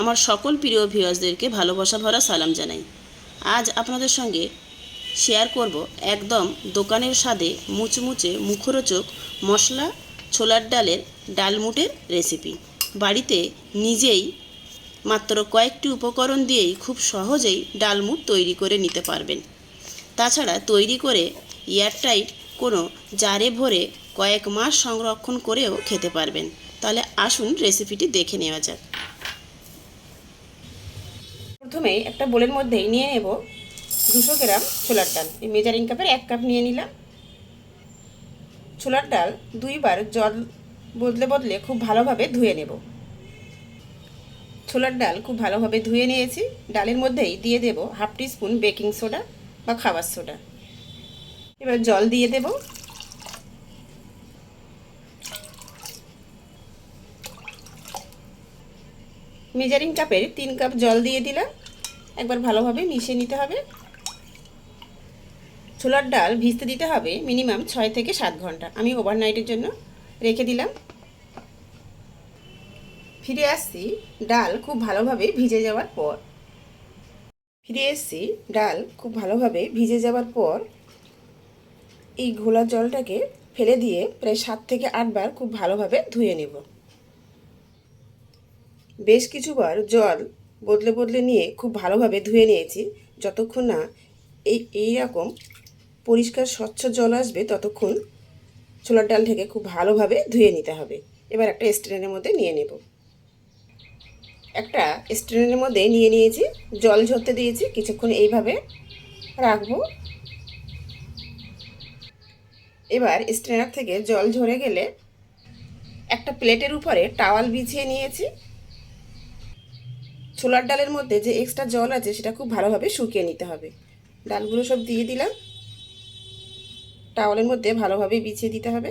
আমার সকল প্রিয় ভিউয়ার্সদেরকে ভালোবাসা ভরা সালাম জানাই। আজ আপনাদের সঙ্গে শেয়ার করব একদম দোকানের স্বাদে মুচমুচে মুখরোচক মশলা ছোলার ডালের ডালমুটের রেসিপি বাড়িতে নিজেই মাত্র কয়েকটি উপকরণ দিয়েই খুব সহজেই ডালমুট তৈরি করে নিতে পারবেন। তাছাড়া তৈরি করে এয়ারটাইট কোনো জারে ভরে কয়েক মাস সংরক্ষণ করেও খেতে পারবেন। তাহলে আসুন রেসিপিটি দেখে নেওয়া যাক। প্রথমে একটা বোলের মধ্যেই নিয়ে নেব দুশো গ্রাম ছোলার ডাল। এই মেজারিং কাপের এক কাপ নিয়ে নিলাম। ছোলার ডাল দুইবার জল বদলে বদলে খুব ভালোভাবে ধুয়ে নেব। ছোলার ডাল খুব ভালোভাবে ধুয়ে নিয়েছি। ডালের মধ্যেই দিয়ে দেব half teaspoon baking soda বা খাবার সোডা। এবার জল দিয়ে দেব। মেজারিং কাপের তিন কাপ জল দিয়ে দিলাম। একবার ভালোভাবে মিশিয়ে নিতে হবে। ছোলার ডাল ভিজতে দিতে হবে মিনিমাম ছয় থেকে সাত ঘণ্টা। আমি ওভারনাইটের জন্য রেখে দিলাম। ফিরে আসছি ডাল খুব ভালোভাবে ভিজে যাওয়ার পর। ফিরে এসছি ডাল খুব ভালোভাবে ভিজে যাওয়ার পর। এই ঘোলা জলটাকে ফেলে দিয়ে প্রায় সাত থেকে আটবার খুব ভালোভাবে ধুয়ে নেব। বেশ কিছুবার জল বদলে বদলে নিয়ে খুব ভালোভাবে ধুয়ে নিয়েছি। যতক্ষণ না এই এই রকম পরিষ্কার স্বচ্ছ জল আসবে, ততক্ষণ ছোলার ডাল থেকে খুব ভালোভাবে ধুয়ে নিতে হবে। এবার একটা স্ট্রেনের মধ্যে নিয়ে নেব। একটা স্ট্রেনের মধ্যে নিয়ে নিয়েছি, জল ঝরতে দিয়েছি, কিছুক্ষণ এইভাবে রাখব। এবার স্ট্রেনার থেকে জল ঝরে গেলে একটা প্লেটের উপরে টাওয়াল বিছিয়ে নিয়েছি। ছোলার ডালের মধ্যে যে এক্সট্রা জল আছে সেটা খুব ভালোভাবে শুকিয়ে নিতে হবে। ডালগুলো সব দিয়ে দিলাম। টাওয়ালের মধ্যে ভালোভাবে বিছিয়ে দিতে হবে।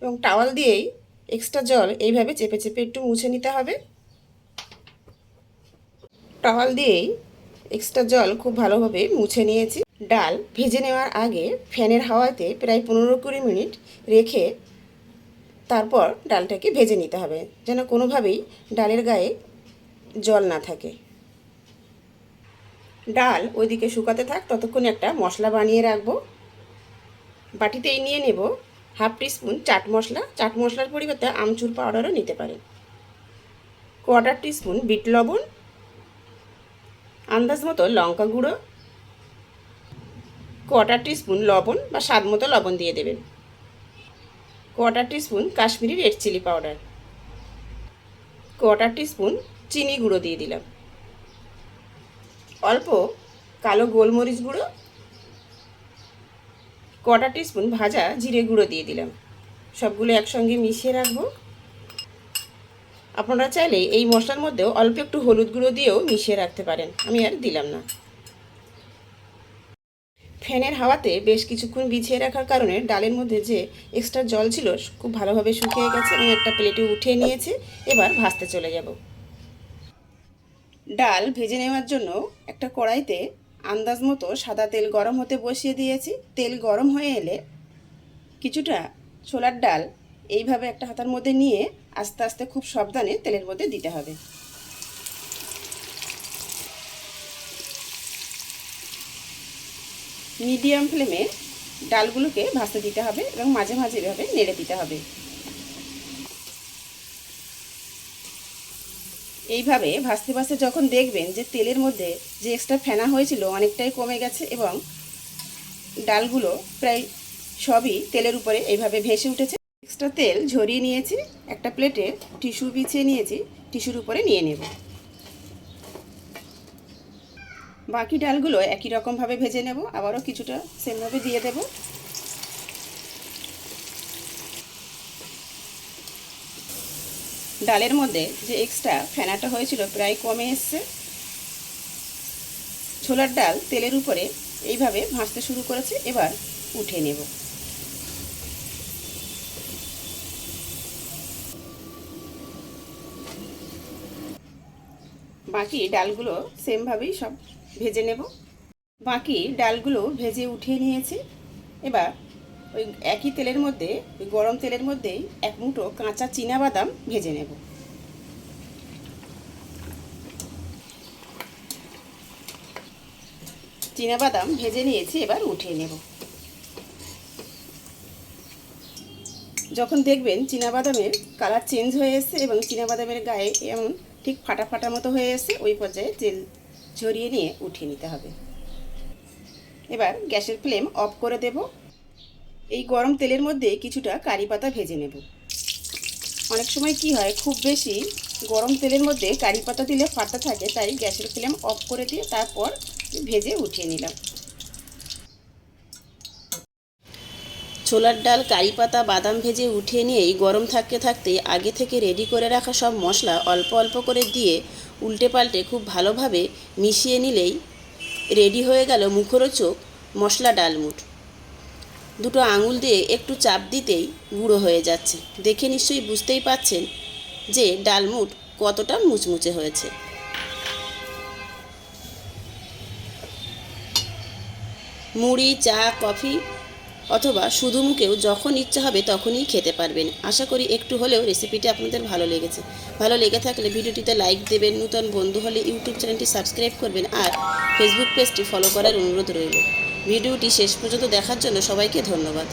এবং টাওয়াল দিয়েই এক্সট্রা জল এইভাবে চেপে চেপে একটু মুছে নিতে হবে। টাওয়াল দিয়েই এক্সট্রা জল খুব ভালোভাবে মুছে নিয়েছি। ডাল ভেজে নেওয়ার আগে ফ্যানের হাওয়াতে প্রায় পনেরো কুড়ি মিনিট রেখে তারপর ডালটাকে ভেজে নিতে হবে, যেন কোনোভাবেই ডালের গায়ে জল না থাকে। ডাল ওইদিকে শুকাতে থাক, ততক্ষণ একটা মশলা বানিয়ে রাখব। বাটিতেই নিয়ে নেব হাফ টিস্পুন চাট মশলা। চাট মশলার পরিবর্তে আমচুর পাউডারও নিতে পারেন। কোয়ার্টার টিস্পুন বিট লবণ, আন্দাজ মতো লঙ্কা গুঁড়ো কোয়ার্টার টিস্পুন লবণ বা স্বাদ মতো লবণ দিয়ে দেবেন। Quarter teaspoon Kashmiri red chilli powder quarter teaspoon চিনি গুঁড়ো দিয়ে দিলাম। অল্প কালো গোলমরিচ গুঁড়ো কোয়ার্টার টিস্পুন ভাজা জিরে গুঁড়ো দিয়ে দিলাম। সবগুলো একসঙ্গে মিশিয়ে রাখব। আপনারা চাইলে এই মশলার মধ্যেও অল্প একটু হলুদ গুঁড়ো দিয়েও মিশিয়ে রাখতে পারেন। আমি আর দিলাম না। ফ্যানের হাওয়াতে বেশ কিছুক্ষণ বিছিয়ে রাখার কারণে ডালের মধ্যে যে এক্সট্রা জল ছিল, খুব ভালোভাবে শুকিয়ে গেছে আমি একটা প্লেটে উঠিয়ে নিয়েছি। এবার ভাজতে চলে যাব। ডাল ভেজে নেওয়ার জন্য একটা কড়াইতে আন্দাজ মতো সাদা তেল গরম হতে বসিয়ে দিয়েছি। তেল গরম হয়ে এলে কিছুটা ছোলার ডাল এইভাবে একটা হাতার মধ্যে নিয়ে আস্তে আস্তে খুব সাবধানে তেলের মধ্যে দিতে হবে। মিডিয়াম ফ্লেমে ডালগুলোকে ভাজতে দিতে হবে এবং মাঝে মাঝে এভাবে নেড়ে দিতে হবে। এইভাবে ভাজতে ভাজতে যখন দেখবেন যে তেলের মধ্যে যে এক্সট্রা ফেনা হয়েছিল অনেকটাই কমে গেছে এবং ডালগুলো প্রায় সবই তেলের উপরে এইভাবে ভেসে উঠেছে। এক্সট্রা তেল ঝরিয়ে নিয়েছি, একটা প্লেটে টিস্যু বিছিয়ে নিয়েছি টিস্যুর উপরে নিয়ে নেব। বাকি ডালগুলো একই রকমভাবে ভেজে নেব, আবারও কিছুটা সেমভাবে দিয়ে দেব। ডালের মধ্যে যে এক্সট্রা ফেনাটা হয়েছিল প্রায় কমে এসছে। ছোলার ডাল তেলের উপরে এইভাবে ভাজতে শুরু করেছে, এবার উঠে নেব। বাকি ডালগুলো সেমভাবেই সব ভেজে নেব। বাকি ডালগুলো ভেজে উঠিয়ে নিয়েছি। এবার ওই একই তেলের মধ্যে, ওই গরম তেলের মধ্যেই এক মুঠো কাঁচা বাদাম ভেজে নেব। বাদাম ভেজে নিয়েছি, এবার উঠিয়ে নেব। যখন দেখবেন বাদামের কালার চেঞ্জ হয়ে এসছে এবং বাদামের গায়ে এমন ঠিক ফাটা ফাটা মতো হয়ে এসছে, ওই পর্যায়ে তেল ঝরিয়ে নিয়ে উঠিয়ে নিতে হবে। এবার গ্যাসের ফ্লেম অফ করে দেব। এই গরম তেলের মধ্যে কিছুটা কারি পাতা ভেজে নেব। অনেক সময় কি হয়, খুব বেশি গরম তেলের মধ্যে কারি পাতা দিলে ফাটা থাকে, তাই গ্যাসের ফ্লেম অফ করে দিয়ে তারপর ভেজে উঠিয়ে নিলাম। ছোলার ডাল, কারি পাতা, বাদাম ভেজে উঠিয়ে নিয়েই গরম থাকতে থাকতে আগে থেকে রেডি করে রাখা সব মশলা অল্প অল্প করে দিয়ে উল্টে পাল্টে খুব ভালোভাবে মিশিয়ে নিলেই রেডি হয়ে গেল মুখরোচক মশলা ডালমুট দুটো আঙুল দিয়ে একটু চাপ দিতেই গুঁড়ো হয়ে যাচ্ছে। দেখে নিশ্চয়ই বুঝতেই পাচ্ছেন যে ডালমুট কতটা মুচমুচে হয়েছে। মুড়ি, চা, কফি অথবা শুধু মুখেও যখন ইচ্ছা হবে তখনই খেতে পারবেন। আশা করি একটু হলেও রেসিপিটি আপনাদের ভালো লেগেছে। ভালো লেগে থাকলে ভিডিওটিতে লাইক দেবেন, নূতন বন্ধু হলে ইউটিউব চ্যানেলটি সাবস্ক্রাইব করবেন আর ফেসবুক পেজটি ফলো করার অনুরোধ রইল। ভিডিওটি শেষ পর্যন্ত দেখার জন্য সবাইকে ধন্যবাদ।